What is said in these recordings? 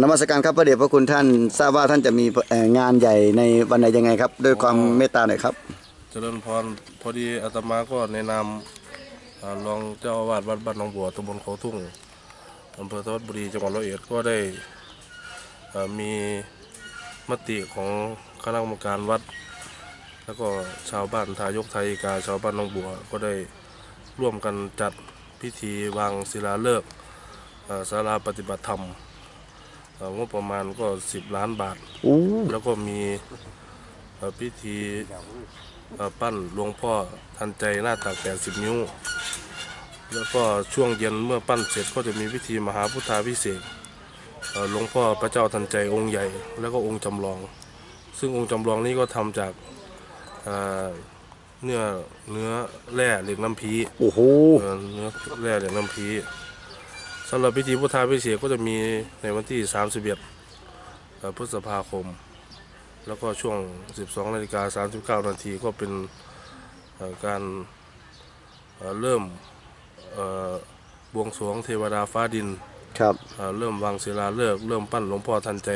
นมัสการครับพระเดชพระคุณท่านทราบว่าท่านจะมีงานใหญ่ในวันไหนยังไงครับ ด้วยความเมตตาหน่อยครับ เจริญพรพอดีอาตมาก็ในนามรองเจ้าอาวาสวัดบ้านหนองบัวตำบลเขาทุ่งอำเภอทวัดบุรีจังหวัดร้อยเอ็ดก็ได้มีมติของคณะกรรมการวัด แล้วก็ชาวบ้านทายกไทยกาชาวบ้านหนองบัว ก็ได้ร่วมกันจัดพิธีวางศิลาฤกษ์อ่าศาลาปฏิบัติธรรม งบประมาณก็10ล้านบาท อู้แล้วก็มีเอ่อพิธีเอ่อปั้นหลวงพ่อทันใจหน้าตัก80นิ้ว แล้วก็ช่วงเย็นเมื่อปั้นเสร็จก็จะมีพิธีมหาพุทธาพิเศษกเอ่อหลวงพ่อพระเจ้าทันใจองค์ใหญ่ แล้วก็องค์จำลอง ซึ่งองค์จำลองนี้ก็ทำจากเอ่อเนื้อเนื้อแร่เหล็กน้ำพี โอ้โห เอ่อเนื้อแร่เหล็กน้ำพี สำหรับพิธีพุทธาพิเศษกก็จะมีในวันที่ 31เอ่อพฤษภาคม แล้วก็ช่วง 12นาฬิกา39 นาทีก็เป็นเอ่อการเอ่อเริ่มเอ่อบวงสรวงเทวดาฟ้าดินครับเอ่อเริ่มวางศิลาฤกษ์เริ่มปั้นหลวงพ่อทันใจ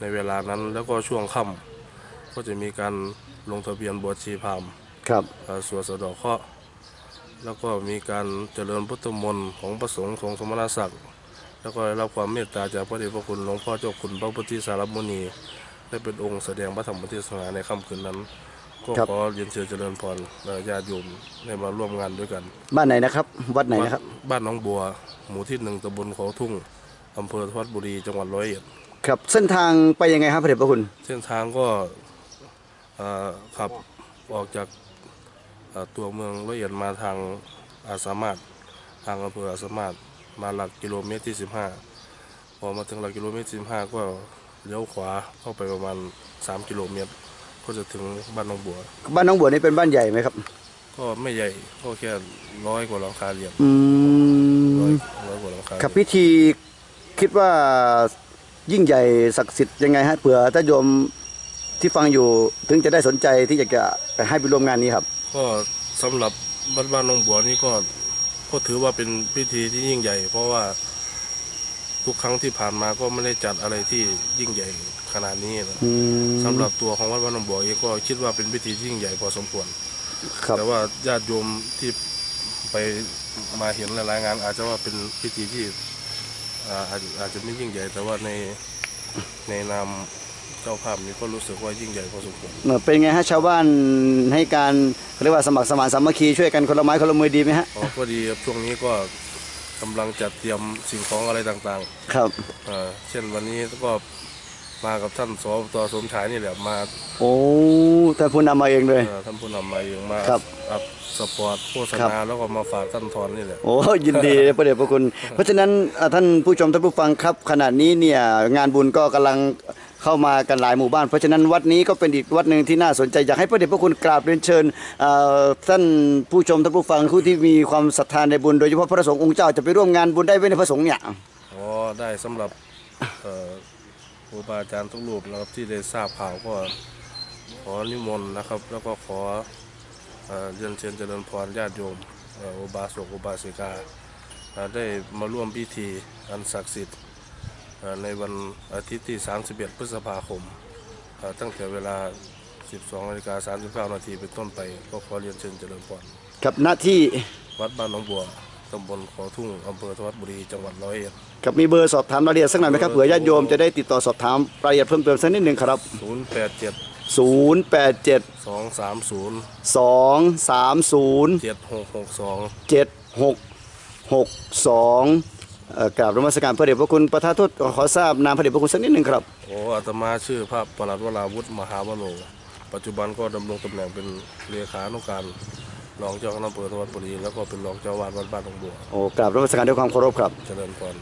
ในเวลานั้น แล้วก็ช่วงค่ำก็จะมีการลงทะเบียนบวชชีพราหมณ์ครับเอ่อสวดสะเดอกเคราะห์ แล้วก็มีการเจริญพุทธมนต์ของพระสงฆ์ทรงสมณศักดิ์ แล้วก็ได้รับความเมตตาจากพระเดชพระคุณหลวงพ่อเจ้าคุณพระพุทธสารมุนี ได้เป็นองค์แสดงพระธรรมเทศนาในค่ำคืนนั้น ก็ขอเรียนเชิญเจริญพรเอ่อญาติโยมได้มาร่วมงานด้วยกัน บ้านไหนนะครับ วัดไหนนะครับ บ้านหน้องบัว หมู่ที่หนึ่งตำบลเขาทุ่งอำเภอทวัดบุรีจังหวัดร้อยเอ็ดครับเส้นทางไปยังไงครับพระเดชพระคุณ เส้นทางก็เอ่อขับออกจากเอ่อ ตัวเมืองร้อยเอ็ดมาทางอาสามารถทางอำเภออาสามารถมาหลักกิโลเมตรที่ 15 พอมาถึงหลักกิโลเมตรที่15 ก็เลี้ยวขวาเข้าไปประมาณ 3 กิโลเมตร ก็จะถึงบ้านหนองบัว บ้านน้องบัวนี่เป็นบ้านใหญ่ไหมครับ ก็ไม่ใหญ่ก็แค่ร้อยกว่าหลังคาเรียนอืร้อยมร้อยกว่าหลังคาครับพิธีคิดว่ายิ่งใหญ่ศักดิ์สิทธิ์ยังไงฮะเผื่อถ้าโยมที่ฟังอยู่ถึงจะได้สนใจที่อยากจะให้ไปร่วมงานนี้ครับ ก็สำหรับบ้านบ้านหนองบัวนี่ก็ก็ถือว่าเป็นพิธีที่ยิ่งใหญ่ เพราะว่าทุกครั้งที่ผ่านมาก็ไม่ได้จัดอะไรที่ยิ่งใหญ่ขนาดนี้นะอืมสำหรับตัวของวัดบ้านหนองบัวเองก็คิดว่าเป็นพิธีที่ยิ่งใหญ่พอสมควรครับแต่ว่าญาติโยมที่ไปมาเห็นหลายๆงาน อาจจะว่าเป็นพิธีที่อ่าอาจอาจจะไม่ยิ่งใหญ่ แต่ว่าในในนาม เจ้าภาพนี้ก็รู้สึกว่ายิ่งใหญ่พอสมควรเอ่อเป็นไงฮะชาวบ้านให้การเรียกว่าสมัครสมานสามัคคีช่วยกันคนละไม้คนละมือดีไหมฮะอ๋อก็ดีครับช่วงนี้ก็กำลังจัดเตรียมสิ่งของอะไรต่างๆ ครับเอ่อเช่นวันนี้ก็มากับท่านสตสมชายนี่แหละมา โอ้ท่านผู้นำมาเองเลยเอ่อท่านผู้นำมาเองมาครับอัพสปอร์ตโฆษครัณาบแล้วก็มาฝากท่านทอนนี่แหละโอ้ยินดีประเดชพระคุณ เพราะฉะนั้นอ่าท่านผู้ชมท่านผู้ฟังครับ ขณะนี้เนี่ยงานบุญก็กำลัง เข้ามากันหลายหมู่บ้าน เพราะฉะนั้นวัดนี้ก็เป็นอีกวัดหนึ่งที่น่าสนใจอยากให้พระเดชพระคุณกราบเรียนเชิญท่านผู้ชมท่านผู้ฟังผู้ที่มีความศรัทธาในบุญโดยเฉพาะพระสงฆ์องค์เจ้าจะไปร่วมงานบุญได้ไหมในพระสงฆ์เนี่ยอ๋อได้สำหรับครูบาอาจารย์ทุกรูปนะครับที่ได้ทราบข่าวก็ขอนิมนต์นะครับ แล้วก็ขอเรียนเชิญเจริญพรญาติโยมอุบาสกอุบาสิกาได้มาร่วมพิธีอันศักดิ์สิทธิ์ ในวันอาทิตย์ที่ 31 พฤษภาคมเอ่อตั้งแต่เวลา 12นาฬิกา39นาทีเป็นต้นไป ก็ขอเรียนเชิญเจริญพรกับหน้าที่วัดบ้านหนองบัวตำบลขอทุ่งอำเภอทวัดบุรีจังหวัดร้อยเอ็ดกับมีเบอร์สอบถามรายละเอียดสักหน่อยไหมครับเผื่อญาติโยมจะได้ติดต่อสอบถามรายละเอียดเพิ่มเติมสักนิดหนึ่งครับ 087 087 230 230 7662เจ็ดห กหกสองกราบรมัสการพระเดชพระคุณประธานโทษขอทราบนามพระเดชพระคุณสักนิดหนึ่งครับโอ้อาตมาชื่อพระประหลัดวราวุฒิมหาวโรปัจจุบันก็ดำรงตำแหน่งเป็นเลขานุการรองเจ้าคณะอำเภอทวัดบุรีแล้วก็เป็นรองเจ้าวาดวัดบ้านหนองบัวโอ้กราบรมัสการด้วยความเคารพครับเจริญพร